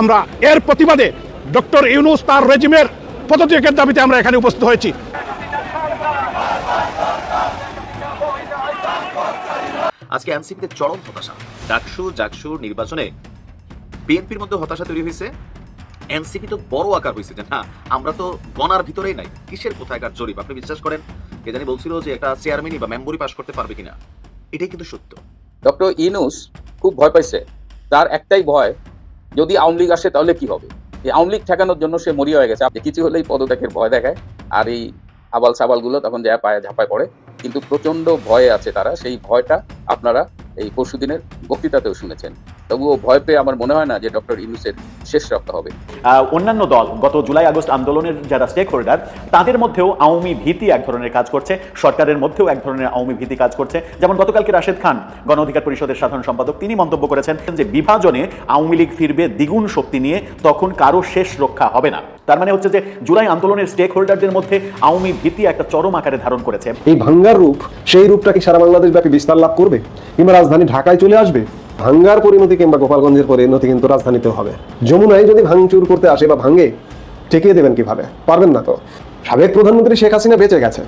আমরা এর প্রতিবাদে ডক্টর ইউনুস তার রেজিমের পদত্যাগের দাবিতে আমরা এখানে উপস্থিত হয়েছি। আজকে এনসিপিতে চরম হতাশা। ডাকসু জাকসু নির্বাচনে বিএনপির মধ্যে হতাশা তৈরি হয়েছে। এনসিপি তো বড় আকার হয়েছে যে না আমরা তো গণার ভিতরেই নাই। কিসের কোথায়কার জরিপ? আপনি বিশ্বাস করেন? কে জানি বলছিল যে একটা চেয়ারম্যানই বা মেম্বরই পাশ করতে পারবে কিনা। এটাই কিন্তু সত্য। ডক্টর ইনুস খুব ভয় পাইছে। তার একটাই ভয় যদি আওয়ামী লীগ আসে, তাহলে কি হবে? এই আওয়ামী লীগ ঠেকানোর জন্য সে মরিয়া হয়ে গেছে। আপনি কিছু হলেই পদত্যাগের ভয় দেখায়। আর এই আবাল সাবালগুলো তখন যা পায়ে ঝাঁপায় পড়ে। কিন্তু প্রচণ্ড ভয়ে আছে তারা। সেই ভয়টা আপনারা এই পরশুদিনের বক্তৃতাতেও শুনেছেন। তবুও ভয় পেয়ে আমার মনে হয় না যে ডক্টর ইনুসের শেষ রক্ষা হবে। অন্যান্য দল গত জুলাই আগস্ট আন্দোলনের যারা স্টেক হোল্ডার তাদের মধ্যেও আওয়ামী ভীতি এক ধরনের কাজ করছে। সরকারের মধ্যেও এক ধরনের আওয়ামী ভীতি কাজ করছে। যেমন গতকালকে রাশেদ খান গণ অধিকার পরিষদের সাধারণ সম্পাদক তিনি মন্তব্য করেছেন যে বিভাজনে আওয়ামী লীগ ফিরবে দ্বিগুণ শক্তি নিয়ে তখন কারও শেষ রক্ষা হবে না। তার মানে হচ্ছে যে জুলাই আন্দোলনের স্টেক হোল্ডারদের মধ্যে আওয়ামী ভীতি একটা চরম আকারে ধারণ করেছে। এই ভাঙ্গার রূপ সেই রূপটা কি সারা বাংলাদেশ ব্যাপী বিস্তার লাভ করবে? কিংবা রাজধানী ঢাকায় চলে আসবে? ভাঙ্গার পরিণতি কিংবা গোপালগঞ্জের পরিণতি কিন্তু রাজধানীতেও হবে। যমুনায় যদি ভাঙচুর করতে আসে বা ভাঙে, ঠেকিয়ে দেবেন কীভাবে? পারবেন না তো। সাবেক প্রধানমন্ত্রী শেখ হাসিনা বেঁচে গেছে।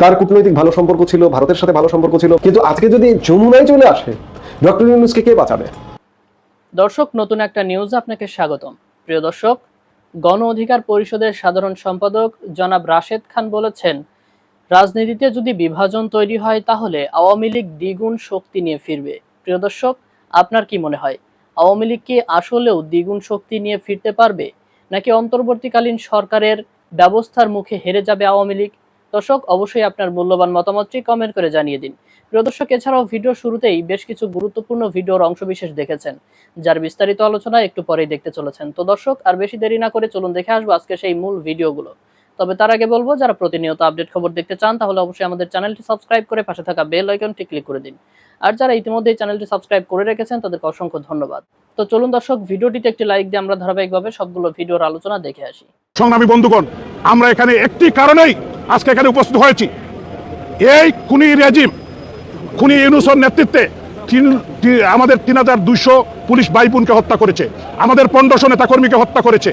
তার কূটনৈতিক ভালো সম্পর্ক ছিল, ভারতের সাথে ভালো সম্পর্ক ছিল। কিন্তু আজকে যদি যমুনায় চলে আসে, ডক্টর ইউনুসকে কে বাঁচাবে? দর্শক, নতুন একটা নিউজ আপনাকে স্বাগতম। প্রিয় দর্শক, গণ অধিকার পরিষদের সাধারণ সম্পাদক জনাব রাশেদ খান বলেছেন, রাজনীতিতে যদি বিভাজন তৈরি হয় তাহলে আওয়ামী লীগ দ্বিগুণ শক্তি নিয়ে ফিরবে। প্রিয় দর্শক আপনার কি মনে হয়? আওয়ামী লীগ কি আসলেও দ্বিগুণ শক্তি নিয়ে ফিরতে পারবে? নাকি অন্তর্বর্তীকালীন সরকারের ব্যবস্থার মুখে হেরে যাবে আওয়ামী লীগ? দর্শক, অবশ্যই আপনার মূল্যবান মতামতটি কমেন্ট করে জানিয়ে দিন। প্রিয় দর্শক, এছাড়াও ভিডিও শুরুতেই বেশ কিছু গুরুত্বপূর্ণ ভিডিওর অংশবিশেষ দেখেছেন, যার বিস্তারিত আলোচনা একটু পরেই দেখতে চলেছেন। তো দর্শক, আর বেশি দেরি না করে চলুন দেখে আসব আজকে সেই মূল ভিডিওগুলো। তবে তার আগে বলব, যারা প্রতিনিয়ত আপডেট খবর দেখতে চান, তাহলে অবশ্যই আমাদের চ্যানেলটি সাবস্ক্রাইব করে পাশে থাকা বেল আইকনটি ক্লিক করে দিন। আর যারা ইতিমধ্যে চ্যানেলটি সাবস্ক্রাইব করে রেখেছেন, তাদেরকে অসংখ্য ধন্যবাদ। তো চলুন দর্শক, ভিডিওটিতে একটি লাইক দিয়ে আমরা ধারাবাহিকভাবে সবগুলো ভিডিওর আলোচনা দেখে আসি। সংগ্রামী বন্ধুগণ, আমরা এখানে একটি কারণেই আজকে এখানে উপস্থিত হয়েছি। এই খুনি রেজিম, খুনি ইউনুসর নেতৃত্বে তিন আমাদের তিন হাজার দুইশো পুলিশ ভাই বোনকে হত্যা করেছে। আমাদের পনেরোশো নেতাকর্মীকে হত্যা করেছে।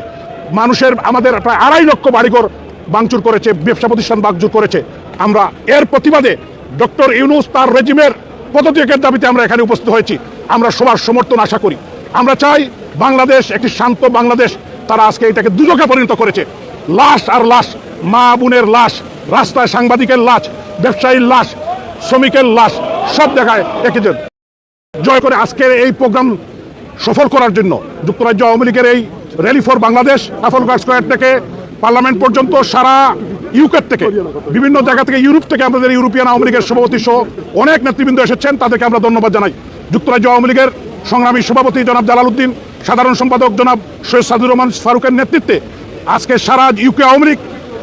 মানুষের, আমাদের প্রায় আড়াই লক্ষ বাড়িঘর ভাঙচুর করেছে, ব্যবসা প্রতিষ্ঠান ভাঙচুর করেছে। আমরা এর প্রতিবাদে ডক্টর ইউনুস তার রেজিমের পদত্যাগের দাবিতে আমরা এখানে উপস্থিত হয়েছি। আমরা সবার সমর্থন আশা করি। আমরা চাই বাংলাদেশ, একটি শান্ত বাংলাদেশ, তারা আজকে এটাকে দুজকে পরিণত করেছে। লাশ আর লাশ, মা বোনের লাশ, রাস্তায় সাংবাদিকের লাশ, ব্যবসায়ীর লাশ, শ্রমিকের লাশ, সব জায়গায় একই। জয় করে আজকের এই প্রোগ্রাম সফল করার জন্য যুক্তরাজ্য আওয়ামী লীগের এই rally for Bangladesh Trafalgar square থেকে পার্লামেন্ট পর্যন্ত সারা ইউকের থেকে, বিভিন্ন জায়গা থেকে, ইউরোপ থেকে আমাদের ইউরোপিয়ান আওয়ামী লীগের সভাপতি সহ অনেক নেতৃবৃন্দ এসেছেন, তাদেরকে আমরা ধন্যবাদ জানাই। যুক্তরাজ্য আওয়ামী লীগের সংগ্রামী সভাপতি জনাব জালাল উদ্দিন সাধারণ সম্পাদক জনাব সৈয়দ সাদুর রহমান ফারুকের নেতৃত্বে আজকে সারা ইউকে আওয়ামী লীগ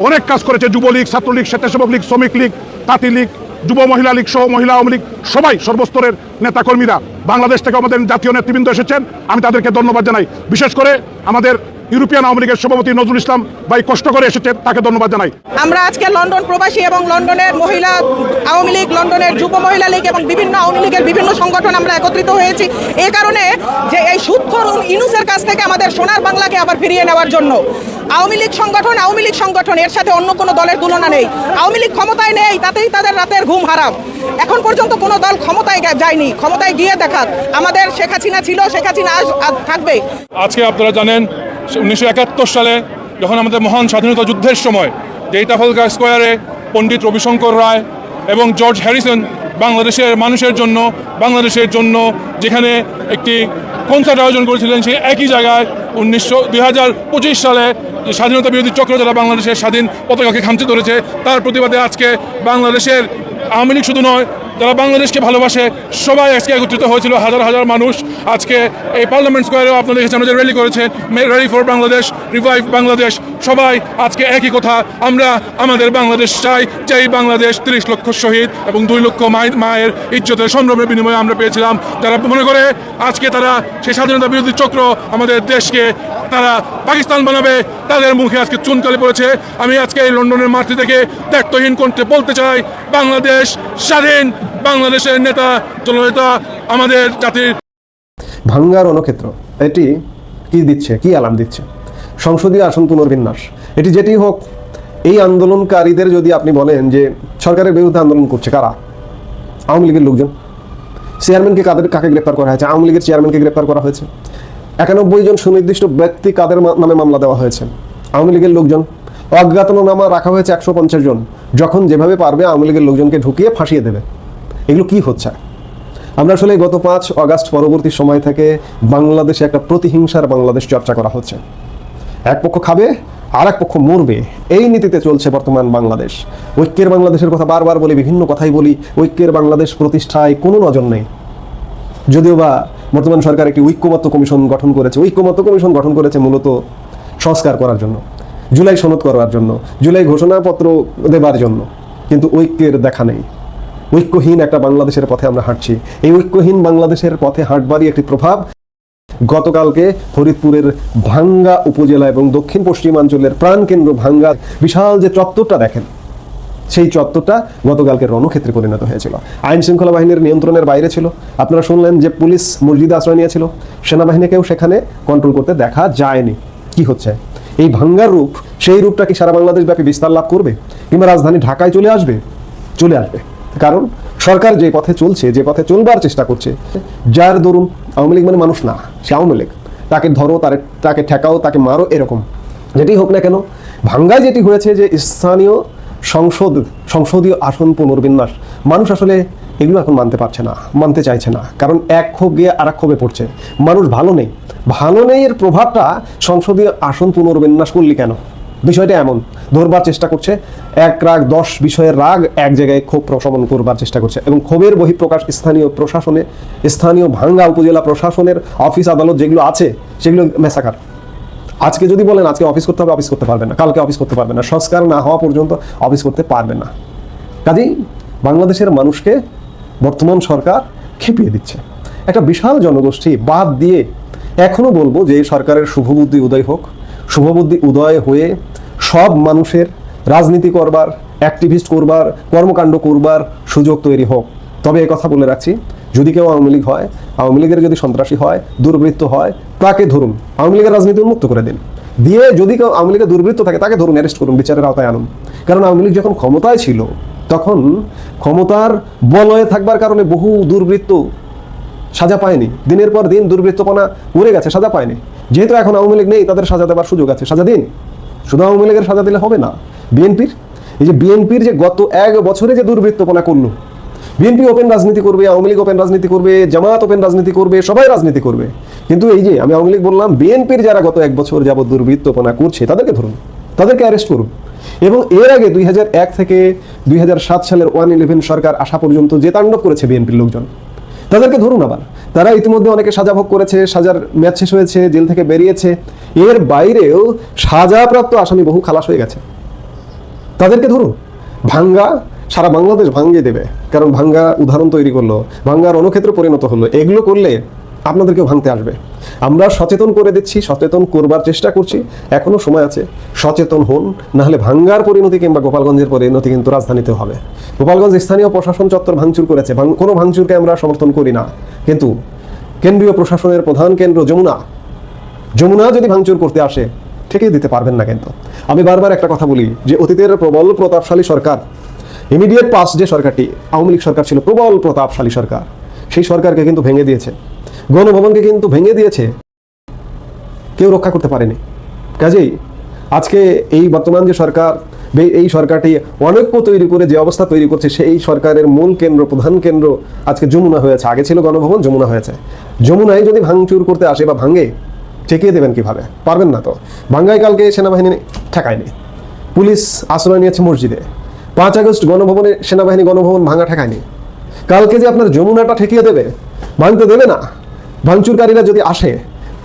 অনেক কাজ করেছে, যুবলীগ, ছাত্রলীগ, স্বেচ্ছাসেবক লীগ, শ্রমিক লীগ, তাঁতি লীগ, যুব মহিলা লীগ সহ মহিলা আওয়ামী লীগ, সবাই সর্বস্তরের নেতাকর্মীরা। বাংলাদেশ থেকে আমাদের জাতীয় নেতৃবৃন্দ এসেছেন, আমি তাদেরকে ধন্যবাদ জানাই। বিশেষ করে আমাদের ইউরোপিয়ান আওয়ামী লীগের সভাপতি নজরুল ইসলাম ভাই কষ্ট করে এসেছে তাকে ধন্যবাদ জানাই। আমরা আজকে লন্ডন প্রবাসী এবং লন্ডনের মহিলা আওয়ামী লীগ লন্ডনের যুব মহিলা লীগ এবং বিভিন্ন আওয়ামী লীগের বিভিন্ন সংগঠন আমরা একত্রিত হয়েছি এই কারণে যে এই সুৎখর ইনুসের কাছ থেকে আমাদের সোনার বাংলাকে আবার ফিরিয়ে নেওয়ার জন্য। আওয়ামী লীগ সংগঠন আওয়ামী লীগ সংগঠন এর সাথে অন্য কোনো দলের তুলনা নেই। আওয়ামী লীগ ক্ষমতায় নেই তাতেই তাদের রাতের ঘুম হারাম। এখন পর্যন্ত কোনো দল ক্ষমতায় যায়নি ক্ষমতায় গিয়ে দেখাক। আমাদের শেখ হাসিনা ছিল শেখ হাসিনা থাকবে। আজকে আপনারা জানেন উনিশশো একাত্তর সালে যখন আমাদের মহান স্বাধীনতা যুদ্ধের সময় যে টাফলগার স্কোয়ারে পণ্ডিত রবিশঙ্কর রায় এবং জর্জ হ্যারিসন বাংলাদেশের মানুষের জন্য, বাংলাদেশের জন্য যেখানে একটি কনসার্ট আয়োজন করেছিলেন, সেই একই জায়গায় উনিশশো, দুই সালে স্বাধীনতা বিরোধী চক্র যারা বাংলাদেশের স্বাধীন পতাকাকে খামচে ধরেছে, তার প্রতিবাদে আজকে বাংলাদেশের আওয়ামী লীগ শুধু নয় যারা বাংলাদেশকে ভালোবাসে, সবাই আজকে একত্রিত হয়েছিল, হাজার হাজার মানুষ আজকে এই পার্লামেন্ট স্কোয়ারেও আপনারা দেখেছেন আমরা যে র্যালি করেছে rally for Bangladesh revive Bangladesh সবাই আজকে একই কথা, আমরা আমাদের বাংলাদেশ চাই চাই বাংলাদেশ তিরিশ লক্ষ শহীদ এবং দুই লক্ষ মায়ের ইজ্জতের সম্ভ্রমের বিনিময়ে আমরা পেয়েছিলাম। যারা মনে করে আজকে তারা সেই স্বাধীনতা বিরোধী চক্র আমাদের দেশকে তারা পাকিস্তান বানাবে, তাদের মুখে আজকে চুনকালি পড়েছে। আমি আজকে এই লন্ডনের মাটি থেকে ত্যাগতহীন কণ্ঠে বলতে চাই, বাংলাদেশ স্বাধীন বাংলাদেশের নেতা জননেতা আমাদের জাতির ভাঙ্গার রণক্ষেত্র এটি কি দিচ্ছে? কি অ্যালার্ম দিচ্ছে? সংসদীয় আসন পুনর্বিন্যাস। এটি যেটি হোক, এই আন্দোলনকারীদের যদি আপনি বলেন যে সরকারের বিরুদ্ধে আন্দোলন করছে কারা? আওয়ামী লীগের লোকজন। চেয়ারম্যানকে কাদের কাকে গ্রেপ্তার করা হয়েছে? আওয়ামী লীগের চেয়ারম্যানকে গ্রেপ্তার করা হয়েছে। একানব্বই জন সুনির্দিষ্ট ব্যক্তি কাদের নামে মামলা দেওয়া হয়েছে? আওয়ামী লীগের লোকজন। অজ্ঞাতনামা রাখা হয়েছে একশো পঞ্চাশ জন। যখন যেভাবে পারবে, আওয়ামী লীগের লোকজনকে ঢুকিয়ে ফাঁসিয়ে দেবে। এগুলো কি হচ্ছে? আমরা আসলে গত পাঁচ অগাস্ট পরবর্তী সময় থেকে বাংলাদেশে একটা প্রতিহিংসার বাংলাদেশ চর্চা করা হচ্ছে। এক পক্ষ খাবে আর এক পক্ষ মরবে। এই নীতিতে চলছে বর্তমান বাংলাদেশ। ঐক্যের বাংলাদেশের কথা বারবার বলি, বিভিন্ন কথাই বলি, ঐক্যের বাংলাদেশ প্রতিষ্ঠায় কোনো নজর নেই। যদিও বা বর্তমান সরকার একটি ঐক্যমত্য কমিশন গঠন করেছে। ঐক্যমত্য কমিশন গঠন করেছে মূলত সংস্কার করার জন্য, জুলাই সনদ করার জন্য, জুলাই ঘোষণাপত্র দেবার জন্য। কিন্তু ঐক্যের দেখা নেই। ঐক্যহীন একটা বাংলাদেশের পথে আমরা হাঁটছি। এই ঐক্যহীন বাংলাদেশের পথে হাঁটবারই একটি প্রভাব গতকালকে ফরিদপুরের ভাঙ্গা উপজেলা এবং দক্ষিণ পশ্চিমাঞ্চলের প্রাণকেন্দ্র ভাঙ্গা বিশাল যে চত্বরটা দেখেন, সেই চত্বরটা গতকালকে রণক্ষেত্রে পরিণত হয়েছিল। আইন শৃঙ্খলা বাহিনীর নিয়ন্ত্রণের বাইরে ছিল। আপনারা শুনলেন যে পুলিশ মসজিদে আশ্রয় নিয়েছিল। সেনাবাহিনীকেও সেখানে কন্ট্রোল করতে দেখা যায়নি। কি হচ্ছে? এই ভাঙ্গার রূপ, সেই রূপটা কি সারা বাংলাদেশ ব্যাপী বিস্তার লাভ করবে? কিংবা রাজধানী ঢাকায় চলে আসবে? চলে আসবে। কারণ সরকার যে পথে চলছে, যে পথে চলবার চেষ্টা করছে, যার দরুন আওয়ামী লীগ মানে মানুষ না, সে আওয়ামী লীগ। তাকে ধরো, তারে, তাকে ঠেকাও, তাকে মারো, এরকম। যেটি হোক না কেন, ভাঙ্গায় যেটি হয়েছে যে স্থানীয় সংসদ, সংসদীয় আসন পুনর্বিন্যাস, মানুষ আসলে এগুলো এখন মানতে পারছে না, মানতে চাইছে না। কারণ এক ক্ষোভ গিয়ে আর এক ক্ষোভে পড়ছে। মানুষ ভালো নেই। ভালো নেই এর প্রভাবটা সংসদীয় আসন পুনর্বিন্যাস করলি কেন? বিষয়টা এমন, ধরবার চেষ্টা করছে, এক রাগ, দশ বিষয়ের রাগ এক জায়গায় ক্ষোভ প্রশমন করবার চেষ্টা করছে এবং ক্ষোভের বহিঃপ্রকাশ স্থানীয় প্রশাসনে, স্থানীয় ভাঙ্গা উপজেলা প্রশাসনের অফিস আদালত যেগুলো আছে, সেগুলো মেসাকার। আজকে যদি বলেন আজকে অফিস করতে হবে, অফিস করতে পারবেন না, কালকে অফিস করতে পারবেন না, সংস্কার না হওয়া পর্যন্ত অফিস করতে পারবেন না। কাজেই বাংলাদেশের মানুষকে বর্তমান সরকার খেপিয়ে দিচ্ছে। একটা বিশাল জনগোষ্ঠী বাদ দিয়ে এখনও বলব যে সরকারের শুভবুদ্ধি উদয় হোক শুভবুদ্ধি উদয় হয়ে সব মানুষের রাজনীতি করবার অ্যাক্টিভিস্ট করবার, কর্মকাণ্ড করবার সুযোগ তৈরি হোক। তবে কথা বলে রাখছি, যদি কেউ আওয়ামী লীগ হয়, আওয়ামী লীগের যদি সন্ত্রাসী হয়, দুর্বৃত্ত হয়, তাকে ধরুন, আওয়ামী লীগের রাজনীতি উন্মুক্ত করে দিন। দিয়ে যদি কেউ আওয়ামী লীগের দুর্বৃত্ত থাকে, তাকে ধরুন অ্যারেস্ট করুন, বিচারের আওতায় আনুন। কারণ আওয়ামী লীগ যখন ক্ষমতায় ছিল, তখন ক্ষমতার বলয়ে থাকবার কারণে বহু দুর্বৃত্ত সাজা পায়নি। দিনের পর দিন দুর্বৃত্তপনা উড়ে গেছে, সাজা পায়নি। যেহেতু এখন আওয়ামী লীগ নেই, তাদের সাজা দেওয়ার সুযোগ আছে। সাজা দিন। শুধু আওয়ামী লীগের সাজা দিলে হবে না। বিএনপির, এই যে বিএনপির যে গত এক বছরে যে দুর্বৃত্তপনা করল, বিএনপি ওপেন রাজনীতি করবে, আওয়ামী লীগ ওপেন রাজনীতি করবে জামাত ওপেন রাজনীতি করবে, সবাই রাজনীতি করবে। কিন্তু এই যে, আমি আওয়ামী লীগ বললাম, বিএনপির যারা গত এক বছর যাবত দুর্বৃত্তপনা করছে, তাদেরকে ধরুন, তাদেরকে অ্যারেস্ট করুন। এবং এর আগে দুই হাজার এক থেকে দুই হাজার সাত সালের ওয়ান ইলেভেন সরকার আসা পর্যন্ত যে তাণ্ডব করেছে বিএনপির লোকজন। তাদেরকে ধরুন আবার। তারা ইতিমধ্যে অনেকে সাজা ভোগ করেছে, সাজার ম্যাচ শেষ হয়েছে, জেল থেকে বেরিয়েছে। এর বাইরেও সাজাপ্রাপ্ত আসামি বহু খালাস হয়ে গেছে। তাদেরকে ধরুন, ভাঙ্গা, সারা বাংলাদেশ ভাঙ্গিয়ে দেবে। কারণ ভাঙ্গা উদাহরণ তৈরি করল, ভাঙ্গার অনুক্ষেত্রে পরিণত হলো। এগুলো করলে আপনাদেরকেও ভাঙতে আসবে। আমরা সচেতন করে দিচ্ছি, সচেতন করবার চেষ্টা করছি, এখনও সময় আছে, সচেতন হন, নাহলে ভাঙ্গার পরিণতি কিংবা গোপালগঞ্জের পরিণতি কিন্তু রাজধানীতে হবে। গোপালগঞ্জ স্থানীয় প্রশাসন চত্বর ভাঙচুর করেছে কোনো ভাঙচুরকে আমরা সমর্থন করি না। কিন্তু কেন্দ্রীয় প্রশাসনের প্রধান কেন্দ্র যমুনা। যমুনা যদি ভাঙচুর করতে আসে, ঠিকই দিতে পারবেন না কিন্তু। আমি বারবার একটা কথা বলি যে, অতীতের প্রবল প্রতাপশালী সরকার ইমিডিয়েট পাস যে সরকারটি, আওয়ামী লীগ সরকার ছিল প্রবল প্রতাপশালী সরকার। সেই সরকারকে কিন্তু ভেঙে দিয়েছে। গণভবনকে কিন্তু ভেঙে দিয়েছে। কেউ রক্ষা করতে পারেনি। কাজেই আজকে এই বর্তমান যে সরকার এই সরকারটি অনৈক্য তৈরি করে যে অবস্থা তৈরি করছে, সেই সরকারের মূল কেন্দ্র, প্রধান কেন্দ্র আজকে যমুনা হয়েছে। আগে ছিল গণভবন, যমুনা হয়েছে। যমুনায় যদি ভাঙচুর করতে আসে বা ভাঙে, ঠেকিয়ে দেবেন কীভাবে? পারবেন না তো। ভাঙ্গায় কালকে সেনাবাহিনী ঠেকায়নি। পুলিশ আশ্রয় নিয়েছে মসজিদে। পাঁচ আগস্ট গণভবনে সেনাবাহিনী গণভবন ভাঙা ঠেকায়নি। কালকে যে আপনার যমুনাটা ঠেকিয়ে দেবে, ভাঙতে দেবে না। ভাঙচুরকারীরা যদি আসে,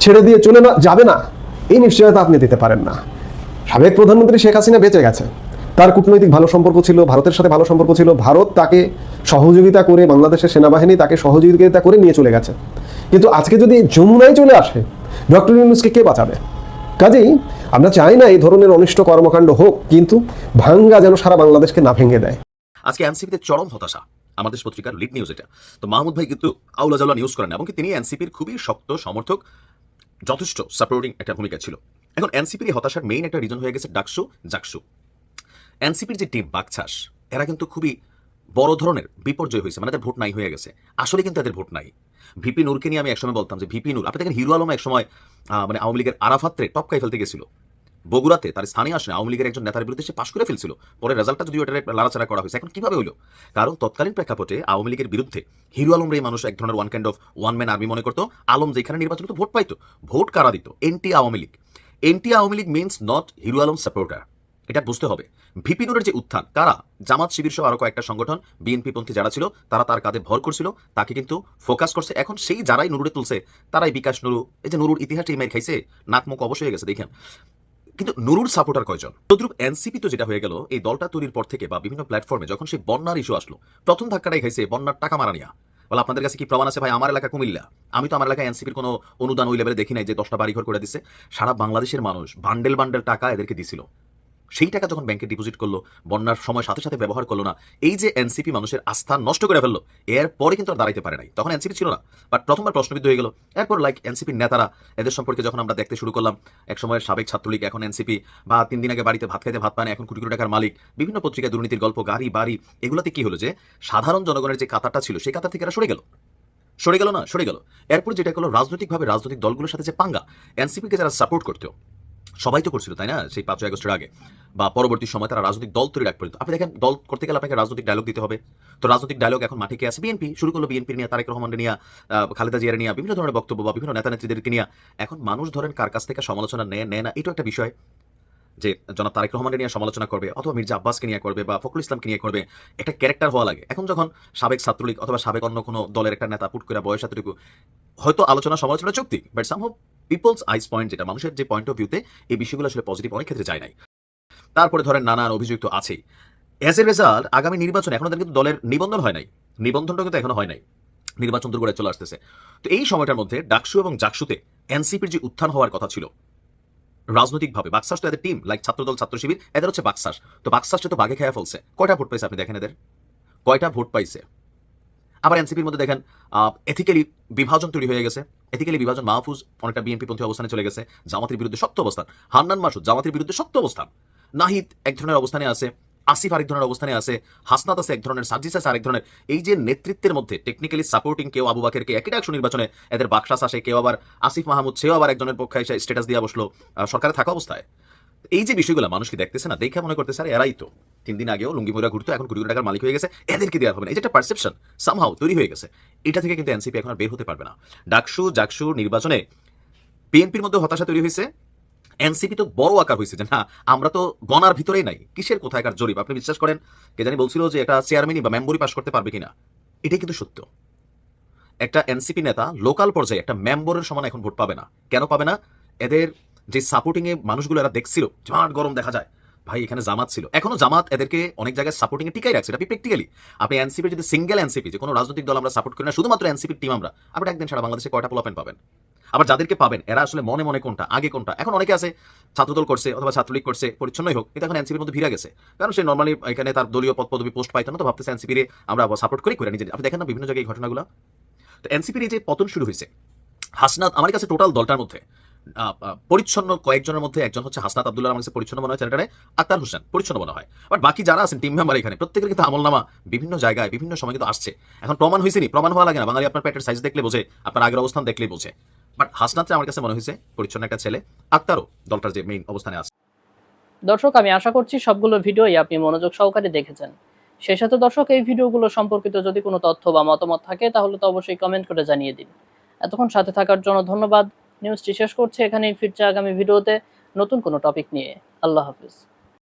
ছেড়ে দিয়ে চলে না, যাবে না, এই নিশ্চয়তা আপনি দিতে পারেন না। সাবেক প্রধানমন্ত্রী শেখ হাসিনা বেঁচে গেছে। তার কূটনৈতিক ভালো সম্পর্ক ছিল, ভারতের সাথে ভালো সম্পর্ক ছিল, ভারত তাকে সহযোগিতা করে বাংলাদেশের সেনাবাহিনী তাকে সহযোগিতা করে নিয়ে চলে গেছে। কিন্তু আজকে যদি যমুনায় চলে আসে, ডক্টর ইউনুসকে কে বাঁচাবে? কাজেই আমরা চাই না এই ধরনের অনিষ্ট কর্মকাণ্ড হোক, কিন্তু ভাঙ্গা যেন সারা বাংলাদেশকে না ভেঙে দেয়। আজকে এনসিপিতে চরম হতাশা। আমাদের পত্রিকার লিড নিউজ এটা। তো মাহমুদ ভাই কিন্তু আউলা জাউলা নিউজ করেন এবং তিনি এনসিপির খুবই শক্ত সমর্থক, যথেষ্ট সাপোর্টিং একটা ভূমিকা ছিল। এখন এনসিপির এই হতাশার মেইন একটা রিজন হয়ে গেছে ডাকসু, জাকসু। এনসিপির যে টিম বাকছাস এরা কিন্তু খুবই বড় ধরনের বিপর্যয় হয়েছে মানে এদের ভোট নাই হয়ে গেছে। আসলে কিন্তু তাদের ভোট নাই। ভিপি নূরকে নিয়ে আমি একসময় বলতাম যে, ভিপি নূর, আপনি দেখেন হিরো আলম একসময় মানে আওয়ামী লীগের আরাফাত্রে টপকাই ফেলতে গেছিল। বগুড়াতে তার স্থানীয় আসনে আওয়ামী লীগের একজন নেতার বিরুদ্ধে সে পাশ করে ফেলছিল। পরে রেজাল্টটা যদিও এটা লাড়াচাড়া করা হয়েছে, এখন কীভাবে হলো? কারণ তৎকালীন প্রেক্ষাপটে আওয়ামী লীগের বিরুদ্ধে হিরো আলম রে মানুষ এক ধরনের one kind of one man army মনে করতো। আলম যেখানে নির্বাচন করতো, ভোট পাইতো। ভোট কারা দিত? NT Awami League. NT Awami League means not hero Alam supporter এটা বুঝতে হবে। ভিপি নুরের যে উত্থান, কারা? জামাত শিবির সহ আরও কয়েকটা সংগঠন, বিএনপি পন্থী যারা ছিল, তারা তার কাঁধে ভর করছিল, তাকে কিন্তু ফোকাস করছে। এখন সেই যারাই নুরুরে তুলছে, তারাই বিকাশ নুরু। এই যে নুরুর ইতিহাস টিমের খাইছে, নাক মুখ অবশ্যই হয়ে গেছে, দেখেন। কিন্তু নুরুর সাপোর্টার কয়জন? তদ্রুপ এনসিপি তো যেটা হয়ে গেল, এই দলটা তৈরির পর থেকে বা বিভিন্ন প্ল্যাটফর্মে যখন সেই বন্যার ইস্যু আসলো, প্রথম ধাক্কাটাই খাইছে বন্যার টাকা মারা নিয়া। বলে আপনাদের কাছে কি প্রমাণ আছে? ভাই, আমার এলাকা কুমিল্লা। আমি তো আমার এলাকায় এনসিপির কোনো অনুদান ওই লেভেলে দেখি নাই যে দশটা বাড়িঘর করে দিচ্ছে সারা বাংলাদেশের মানুষ বান্ডেল বান্ডেল টাকা এদেরকে দিছিল। সেই টাকা যখন ব্যাংকে ডিপোজিট করল, বন্যার সময় সাথে সাথে ব্যবহার করল না, এই যে এনসিপি মানুষের আস্থা নষ্ট করে ফেলল এরপরে কিন্তু আর দাঁড়াইতে পারে নাই। তখন এনসিপি ছিল না। বাট প্রথমবার প্রশ্নবিদ্ধ হয়ে গেল। এরপর লাইক এনসিপির নেতারা এদের সম্পর্কে যখন আমরা দেখতে শুরু করলাম এক সময়ের সাবেক ছাত্রলীগ, এখন এনসিপি বা তিন দিন আগে বাড়িতে ভাত খাইতে ভাত পায় এখন কোটি কোটি টাকার মালিক, বিভিন্ন পত্রিকায় দুর্নীতির গল্প, গাড়ি, বাড়ি, এগুলোতে কি হলো যে, সাধারণ জনগণের যে কাতারটা ছিল, সেই কাতার থেকে এরা সরে গেল। সরে গেল না? সরে গেল। এরপর যেটা হলো রাজনৈতিকভাবে রাজনৈতিক দলগুলোর সাথে যে পাঙ্গা এনসিপিকে যারা সাপোর্ট করতো সবাই তো করছিল, তাই না? সেই পাঁচই আগস্টের আগে। বা পরবর্তী সময় তারা রাজনৈতিক দল তৈরি রাখ পর্যন্ত। আপনি দেখেন, দল করতে গেলে আপনাকে রাজনৈতিক ডায়লগ দিতে হবে। তো রাজনৈতিক ডায়লগ এখন মাঠে কে আছে? বিএনপি। শুরু করল বিএনপি নিয়ে তারেক রহমান নিয়ে খালেদা জিয়ার নিয়ে, বিভিন্ন ধরনের বক্তব্য বা বিভিন্ন নেতা নেত্রীদেরকে নিয়ে। এখন মানুষ ধরেন কার কাছ থেকে সমালোচনা নেয় নেয় না? এটাও একটা বিষয়। যে জনাব তারেক রহমানের নিয়ে সমালোচনা করবে অথবা মির্জা আব্বাসকে নিয়ে করবে বা ফখরুল ইসলামকে নিয়ে করবে, একটা ক্যারেক্টার হওয়া লাগে। এখন যখন সাবেক ছাত্রলীগ অথবা সাবেক অন্য কোনো দলের একটা নেতা পুট করে বয়স এতটুকু, হয়তো আলোচনা সমালোচনা চুক্তি but some people's eyes point যেটা, মানুষের যে পয়েন্ট অফ ভিউতে এই বিষয়গুলো আসলে পজিটিভ অনেক ক্ষেত্রে যায় নাই। তারপরে ধরেন নানান অভিযোগ তো আছেই। অ্যাজ এ রেজাল্ট আগামী নির্বাচন এখনও কিন্তু দলের নিবন্ধন হয় নাই। নিবন্ধনটা কিন্তু এখনও হয় নাই। নির্বাচন দূর চলে আসতেছে। তো এই সময়টার মধ্যে ডাকসু এবং জাকসুতে এনসিপির যে উত্থান হওয়ার কথা ছিল রাজনৈতিকভাবে, বাক্সাস তো এদের টিম লাইক ছাত্রদল, ছাত্র শিবির, এদের হচ্ছে বাক্সাস। তো বাক্সাসটা তো বাঘে খেয়া ফেলছে। কয়টা ভোট পাইছে আপনি দেখেন এদের? কয়টা ভোট পাইছে? আবার এনসিপির মধ্যে দেখেন এথিক্যালি বিভাজন তৈরি হয়ে গেছে। এথিক্যালি বিভাজন মাহফুজ অনেকটা বিএনপি পন্থী অবস্থানে চলে গেছে। জামাতের বিরুদ্ধে শক্ত অবস্থান। হান্নান মাসুদ, জামাতের বিরুদ্ধে শক্ত অবস্থান। নাহিদ এক ধরনের অবস্থানে আছে। আসিফ আরেক ধরনের অবস্থানে আছে, হাসনাত আছে এক ধরনের সার্জিস আছে আরেক ধরনের। এই যে নেতৃত্বের মধ্যে টেকনিক্যালি সাপোর্টিং কেউ আবু বাকেরকে একই একশো নির্বাচনে এদের বাকশাস আসে, কেউ আবার আসিফ মাহমুদ, সেও আবার একজনের পক্ষে এসে স্ট্যাটাস দিয়ে বসল সরকারে থাকা অবস্থায়। এই যে বিষয়গুলো মানুষ কি দেখতেছে না? দেখে মনে করতেছে, আরে এরাই তো। তিন দিন আগেও লুঙ্গি মুরা ঘুরতো, এখন কোটি কোটি টাকার মালিক হয়ে গেছে, এদেরকে দেওয়া হবে না। এই যে একটা পারসেপশন সামহাও তৈরি হয়ে গেছে। এটা থেকে কিন্তু এনসিপি এখন আর বের হতে পারবে না। ডাকসু, জাকসু নির্বাচনে বিএনপির মধ্যে হতাশা তৈরি হয়েছে এনসিপি তো বড় আকার হয়েছে যে না আমরা তো গণার ভিতরেই নাই। কিসের কোথায়কার জরিপ? আপনি বিশ্বাস করেন? কে জানি বলছিল যে এটা চেয়ারম্যানই বা মেম্বরই পাস করতে পারবে কিনা। এটাই কিন্তু সত্য। একটা এনসিপি নেতা লোকাল পর্যায়ে একটা মেম্বরের সমান এখন ভোট পাবে না। কেন পাবে না? এদের যে সাপোর্টিং এ মানুষগুলো এরা দেখছিল ঝাঁট গরম দেখা যায়। ভাই, এখানে জামাত ছিল। এখনও জামাত এদেরকে অনেক জায়গায় সাপোর্টিং এ টিকাই রাখছে। এটা প্র্যাকটিক্যালি আপনি এনসিপি যদি সিঙ্গেল এনসিপি, যে কোনো রাজনৈতিক দল আমরা সাপোর্ট করি না, শুধুমাত্র এনসিপির টিম আমরা, আপনি একদিন সারা বাংলাদেশে কয়টা পোলাপেন পাবেন? আবার যাদেরকে পাবেন, এরা আসলে মনে মনে কোনটা, আগে কোনটা? এখন অনেকে আছে, ছাত্রদল করছে অথবা ছাত্রলীগ করছে, পরিচ্ছন্নই হোক, কিন্তু এখন এনসিপির মধ্যে ভিড়া গেছে কারণ সে নর্মালি এখানে তার দলীয় পদ পদবি পোস্ট পাইতো না, তো ভাবতেছে এনসিপির আমরা সাপোর্ট করি, করে নিজে আপনি দেখেন না বিভিন্ন জায়গায় এই ঘটনাগুলো? তো এনসিপির যে পতন শুরু হয়েছে, হাসনাত আমার কাছে টোটাল দলটার মধ্যে পরিচ্ছন্ন কয়েকজনের মধ্যে একজন হচ্ছে হাসনাত আব্দুল্লাহ, আমার কাছে পরিচ্ছন্ন মনে হয় ছেলেটারে আক্তার হোসেন, পরিচ্ছন্ন মনে হয়। বাট বাকি যারা আছেন টিম মেম্বার এখানে, প্রত্যেকের কিন্তু আমলনামা বিভিন্ন জায়গায়, বিভিন্ন সময় কিন্তু আসছে। এখন প্রমাণ হয়েছে নি? প্রমাণ হওয়া লাগে না। বাঙালি আপনার পেটের সাইজ দেখলে বোঝে, আপনার আগের অবস্থান দেখলেই বোঝে। বাট হাসনাতে আমার কাছে মনে হয়েছে পরিচ্ছন্ন একটা ছেলে। আক্তারও দলটার যে মেইন অবস্থানে আছে। দর্শক, আমি আশা করছি সবগুলো ভিডিওই আপনি মনোযোগ সহকারে দেখেছেন। সেই সাথে দর্শক, এই ভিডিওগুলো সম্পর্কিত যদি কোনো তথ্য বা মতামত থাকে, তাহলে তো অবশ্যই কমেন্ট করে জানিয়ে দিন। এতক্ষণ সাথে থাকার জন্য ধন্যবাদ। নিউজটি শেষ করছে, এখানেই ফিরছে আগামী ভিডিওতে নতুন কোনো টপিক নিয়ে। আল্লাহ হাফিজ।